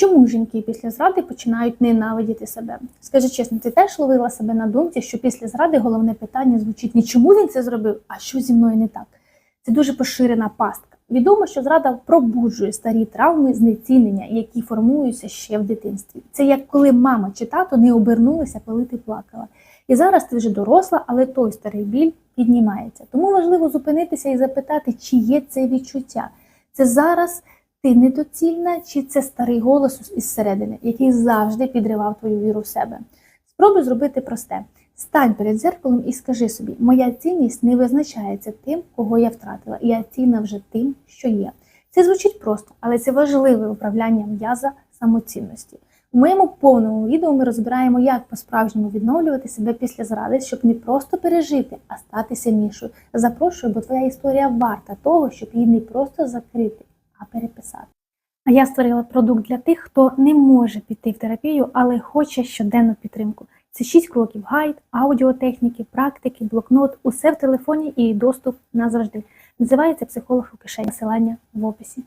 Чому жінки після зради починають ненавидіти себе? Скажи чесно, ти теж ловила себе на думці, що після зради головне питання звучить не чому він це зробив, а що зі мною не так. Це дуже поширена пастка. Відомо, що зрада пробуджує старі травми знецінення, які формуються ще в дитинстві. Це як коли мама чи тато не обернулися, коли ти плакала. І зараз ти вже доросла, але той старий біль піднімається. Тому важливо зупинитися і запитати, чи є це відчуття. Це зараз ти недоцільна, чи це старий голос із середини, який завжди підривав твою віру в себе. Спробуй зробити просте. Стань перед дзеркалом і скажи собі, моя цінність не визначається тим, кого я втратила. Я цінна вже тим, що є. Це звучить просто, але це важливе управляння м'яза самоцінності. У моєму повному відео ми розбираємо, як по-справжньому відновлювати себе після зради, щоб не просто пережити, а стати сильнішою. Запрошую, бо твоя історія варта того, щоб її не просто закрити, а переписати. А я створила продукт для тих, хто не може піти в терапію, але хоче щоденну підтримку. Це 6 кроків: гайд, аудіотехніки, практики, блокнот, усе в телефоні і доступ назавжди. Називається психолог у кишені. Посилання в описі.